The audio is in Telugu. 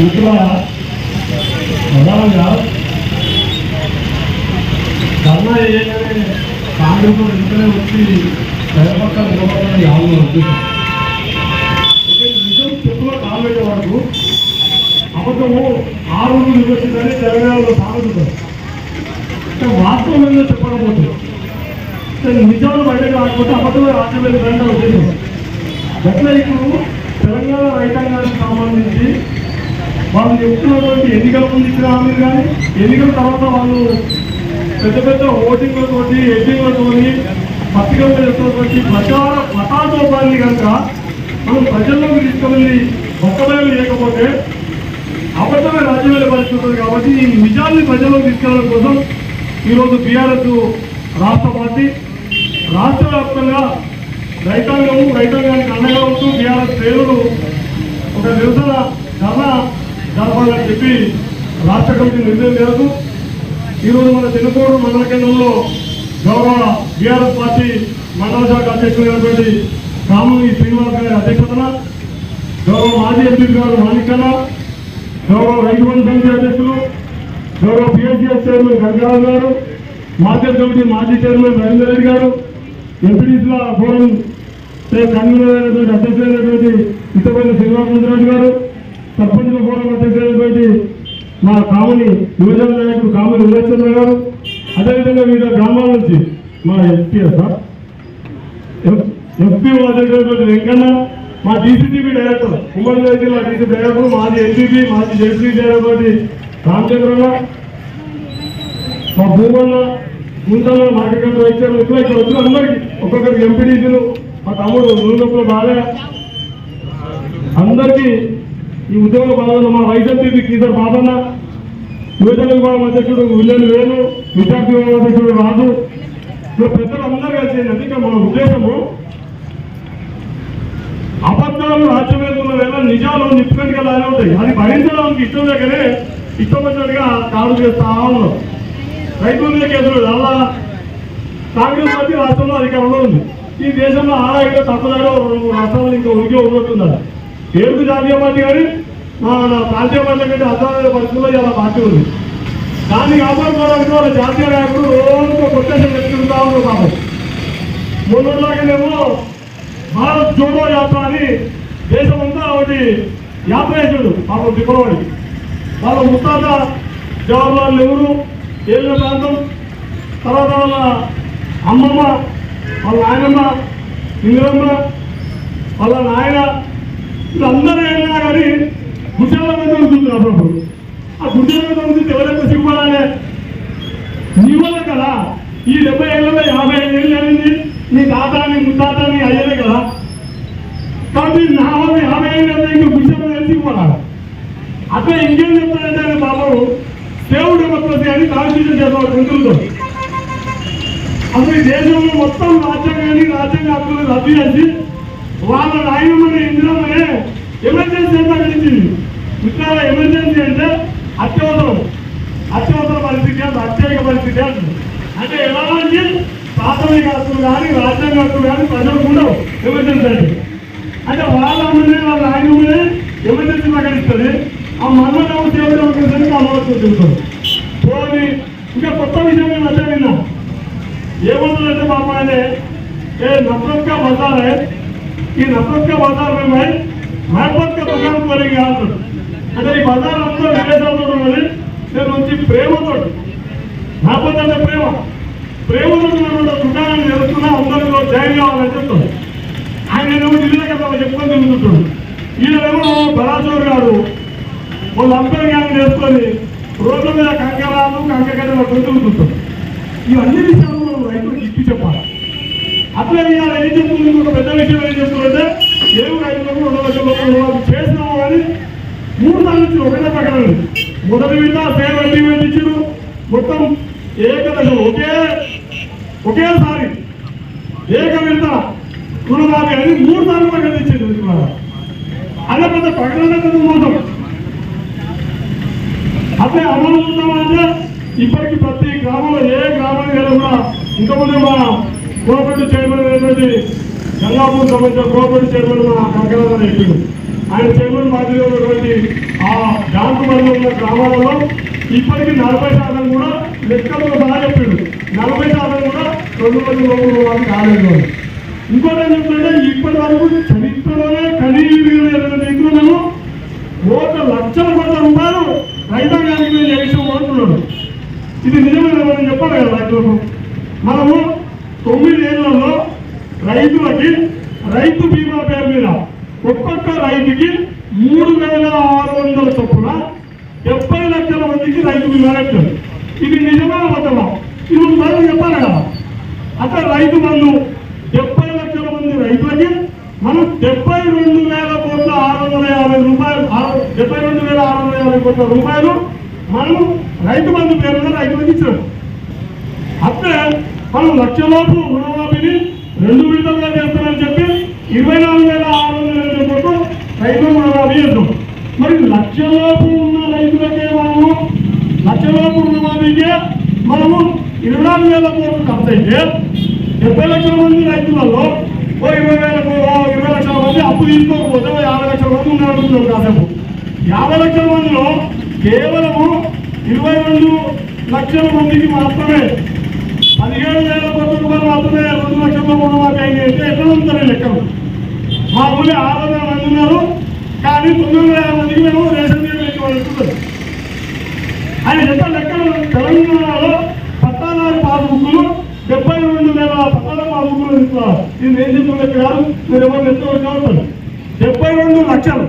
ఇక్కడ ప్రధానంగా ధర్నా చేయగానే కాంగ్రెస్ ఇంటనే వచ్చి ప్రజపక్ష నిలబడాలని ఆందోళన ఉద్దేశం నిజం చెప్పులో కాలబెట్టే వరకు అబద్ధము ఆరు రోజులు వచ్చిందని తెలంగాణలో సాగుతుంది వాస్తవం ఏందో చెప్పకపోతే అంటే నిజాలు బయటకు రాకపోతే అబద్ధమే రాజ్యం వెళ్ళిందంటే ఉద్దేశం అట్లా ఇప్పుడు తెలంగాణ రైతాంగానికి సంబంధించి వాళ్ళు చెప్తున్నటువంటి ఎన్నికల ముందు ఇచ్చిన హామీలు కానీ ఎన్నికల తర్వాత వాళ్ళు పెద్ద పెద్ద ఓటింగ్లతోటి ఎడ్డింగ్లతోని పత్రికల్లో చేస్తున్నటువంటి ప్రచార మతాతోపాన్ని కనుక మనం ప్రజల్లోకి తీసుకువెళ్ళి ఒక్కవేళ లేకపోతే అబద్ధమే రాజ్యం వెళ్ళే కాబట్టి ఈ నిజాన్ని ప్రజల్లోకి తీసుకెళ్ళడం కోసం ఈరోజు బీఆర్ఎస్ రాష్ట్ర పార్టీ రాష్ట్ర వ్యాప్తంగా రైతాంగం రైతాంగానికి అండగా ఉంటూ టీఆర్ఎస్ శ్రేణులు ఒక నిరసన ధర్నా జరపాలని చెప్పి రాష్ట్ర కమిటీ నిర్ణయం మేరకు ఈరోజు మన తెలుగోడు మండల కేంద్రంలో గౌరవ బీఆర్ఎస్ పార్టీ మండల శాఖ అధ్యక్షులైనటువంటి కామూరి శ్రీనివాస్ గారి అధ్యక్షతన గౌరవ మాజీ ఎంపీ గారు మాణికన్న గౌరవ రైతుబంధు సమితి అధ్యక్షులు గౌరవ PSCS chairman Gangarao garu market committee మాజీ చైర్మన్ రవీందర్ రెడ్డి గారు ఎంపీడీసీల ఫోరం కన్వీనర్ అయినటువంటి అధ్యక్షులైనటువంటి ఇతపల్లి శ్రీనివాసరెడ్డి గారు సర్పంచుల ఫోరం అధ్యక్షులైనటువంటి మా కామని యువజన నాయకుడు కామని ఉదయచంద్ర గారు అదేవిధంగా వివిధ గ్రామాల నుంచి మా ఎస్పీ సార్ ఎస్పీ అధ్యక్షుడు వెంకన్న మా డీసీటీవీ డైరెక్టర్ ఉమ్మడి జిల్లా డీసీ డైరెక్టర్ మాది ఎంపీపీ మాది జెడ్పీ డైరెక్టర్ రామచంద్రన్న మా భూమన్న ముందన్న మార్కెట్ వైద్యులు ఎక్కువ ఇక్కడ వచ్చిన అందరికీ ఒక్కొక్కరికి ఎంపీడీసీలు మా తమ్ముడు నూనెప్పులు బాగా అందరికీ ఈ ఉద్యోగ భాగంలో మా వైస్ ఎంపీ కీసర్ బాబన్న యువజన విభాగం అధ్యక్షుడు విజయన్ వేణు విద్యార్థి విభాగం అధ్యక్షుడు రాజు ఇలా పెద్దలందరూ కలిసి అందుకే ఇక మన ఉద్దేశము అబద్ధాలు రాజ్యవేత్తల వేళ నిజాలు నిప్పుకంటే లానే ఉంటాయి. అది భరించడానికి ఇష్టం లేకనే ఇష్టం వచ్చినట్టుగా కాదు చేస్తా ఉన్నాం. రైతుల మీద కేసులు అలా కాంగ్రెస్ పార్టీ రాష్ట్రంలో అధికారంలో ఉంది. ఈ దేశంలో ఆడ ఇంకా తప్పదారో రెండు రాష్ట్రాలు ఇంకా ఉనికి ఉన్నట్టున్నారు పేరుకు జాతీయ పార్టీ కానీ మన ప్రాంతీయ పార్టీ కంటే అర్థమైన పరిస్థితుల్లో ఇలా పార్టీ ఉంది. దాన్ని కాపాడుకోవడానికి వాళ్ళ జాతీయ నాయకుడు రోజు కొత్త పెట్టుకుంటా ఉన్నారు పాపం. మొన్నలాగానేమో భారత్ జోడో యాత్ర అని దేశమంతా ఒకటి యాత్ర చేసాడు పాపం తిప్పలవాడి. వాళ్ళ ముత్తాత జవహర్లాల్ నెహ్రూ ఏళ్ళ ప్రాంతం తర్వాత వాళ్ళ అమ్మమ్మ వాళ్ళ నాయనమ్మ ఇందిరమ్మ వాళ్ళ నాయన వీళ్ళందరూ వెళ్ళినా కానీ గుడ్డల మీద ఉంటుంది అప్పుడప్పుడు ఆ గుడ్డల మీద ఉంటుంది ఎవరైనా సిగ్గుపడాలి? నీ వల్ల కదా. ఈ డెబ్బై ఏళ్ళలో యాభై ఐదు ఏళ్ళు అయింది నీ తాత నీ ముత్తాత నీ అయ్యలే కదా. కాబట్టి నా వల్ల యాభై ఏళ్ళు అయితే ఇంకా గుడ్డల మీద సిగ్గుపడాలి? అట్లా ఇంకేం చెప్తాడంటే ఆయన బాబు దేవుడు డెమోక్రసీ అని కాన్స్టిట్యూషన్ చేస్తాడు గుంటూరులో అసలు దేశంలో మొత్తం రాజ్యాంగాన్ని రాజ్యాంగ హక్కులు రద్దు చేసి వాళ్ళ నాయనమ్మని ఇందిరమ్మనే ఎమర్జెన్సీ అంతా గడిచింది. ఇక్కడ ఎమర్జెన్సీ అంటే అత్యవసరం. అత్యవసర పరిస్థితి అంటే అత్యధిక పరిస్థితి అంటే ఎలాంటి ప్రాథమిక హక్కులు కానీ రాజ్యాంగ హక్కులు కానీ ప్రజలు కూడా ఎమర్జెన్సీ అంటే అంటే వాళ్ళ అమ్మనే వాళ్ళ నాయనమ్మనే ఎమర్జెన్సీ ప్రకటిస్తుంది. ఆ మరణం దేవుడు డెమోక్రసీని అమలు చెబుతుంది పోనీ ఇంకా కొత్త విషయం నేను అదే విన్నా ఏమంటుందంటే పాప అనే ఏ नफरत का बाजार है ఈ नफरत का बाजार में मैं महबत का दुकान करेंगे అంటాడు అంటే ఈ బజార్ అంతా విదేశాలతో ఉన్నది నేను వచ్చి ప్రేమతో మహబత్ అంటే ప్రేమ ప్రేమతో ఉన్నటువంటి దుకాణాన్ని నిలుస్తున్నా అందరిలో జాయిన్ కావాలని చెప్తాడు ఆయన ఏమో ఢిల్లీ కదా చెప్పుకొని తిరుగుతుంటాడు ఈయనేమో బలాచూర్ గారు వాళ్ళు అంబేర్ గ్యాంగ్ చేసుకొని రోడ్ల మీద కంకరాలు కంకగడ్డలు కొడుతుంటారు ఇవన్నీ విషయాలు మనం రైతులకు ఇప్పి చెప్పాలి. అట్లా ఇవాళ ఏం చెప్తుంది ఒక పెద్ద విషయం ఏం చెప్తుందంటే ఏమి రైతులకు రెండు లక్షల రూపాయలు చేసినాము కానీ మూడు సార్లు ఇచ్చిన ఒకటే ప్రకటన మొదటి వింట పేరు అగ్రిమెంట్ ఇచ్చారు మొత్తం ఏకదశ ఒకే ఒకేసారి ఏక వింట రుణమాఫీ అని మూడు సార్లు ప్రకటన ఇచ్చింది అదే పెద్ద ప్రకటన పెద్ద మోసం అట్లే అమలు ఉందామంటే ఇప్పటికి ప్రతి గ్రామంలో ఏ గ్రామానికి వెళ్ళినా కూడా ఇంతకుముందు మా కోపరెడ్డి చైర్మన్ అయినటువంటి గంగాపూర్ సంబంధించిన కోఆపరేటివ్ చైర్మన్ మా కంకరాజన్ చెప్పిండు ఆయన చైర్మన్ మాదిరి ఉన్నటువంటి ఆ బ్యాంకు మధ్య ఉన్న గ్రామాలలో ఇప్పటికీ నలభై శాతం కూడా లెక్కలు బాగా చెప్పిండు. నలభై శాతం కూడా రెండు వందల లోపల వాళ్ళకి కాలేదు ఇంకోటి ఏం చెప్తుంటే ఇప్పటి వరకు చరిత్రలోనే కనీవిన నిధులను ఒక లక్షల కోట్ల రూపాయలు రైతాంగానికి మేము చేసాము అంటున్నాడు. ఇది నిజమైన చెప్పాలి కదా రైతులకు మనము తొమ్మిదేళ్ళలో రైతులకి రైతు బీమా పేరు మీద ఒక్కొక్క రైతుకి మూడు వేల ఆరు వందల చొప్పున డెబ్బై లక్షల మందికి రైతు బీమా కట్టారు ఇది నిజమా అబద్ధమా? ఇది మనం చెప్పాలి కదా. అక్కడ రైతు బంధు డెబ్బై లక్షల మంది రైతులకి మనం డెబ్బై రెండు వేల కోట్ల ఆరు వందల యాభై రూపాయలు ఆరు- డెబ్బై రెండు వేల ఆరు వందల యాభై కోట్ల రూపాయలు మనం రైతు బంధు పేరు మీద రైతులకు ఇచ్చాం అప్పుడే మనం లక్షలోపు రుణమాఫీని రెండు విడతలుగా చేస్తామని చెప్పి ఇరవై నాలుగు వేల ఆరు వందల ఎనభై కోట్లు రైతులు రుణమాఫీ చేద్దాం మరి లక్షలోపు ఉన్న రైతులకే మనము లక్షలోపు రుణమాఫీకే మనము ఇరవై నాలుగు వేల కోట్లు ఖర్చు అయితే డెబ్బై లక్షల మంది రైతులలో ఓ ఇరవై వేల ఇరవై లక్షల మంది అప్పు తీసుకోకపోతే ఓ యాభై లక్షల మంది ఉన్నారనుకుంటాం కాసేపు. యాభై లక్షల మందిలో కేవలము ఇరవై రెండు లక్షల మందికి మాత్రమే కోట్ల రెండు లక్షల రుణమాఫీ అయింది అంటే ఎక్కడ ఉంటారు లెక్కలు. మా ఊళ్ళో ఆరు వందల మంది ఉన్నారు కానీ తొమ్మిది వందల యాభై మందికి మేము రేషన్ బియ్యం ఇచ్చేవాళ్ళు ఆయన చెప్పిన లెక్కలు తెలంగాణలో పట్టాదారి పాస్బుక్లు డెబ్బై రెండు వేల పట్టాల పాస్బుక్లు ఇస్తున్నారు ఇది నేను చెప్పిన లెక్క కాదు మీరు ఎవరు ఎత్తుకోవచ్చు డెబ్బై రెండు లక్షలు.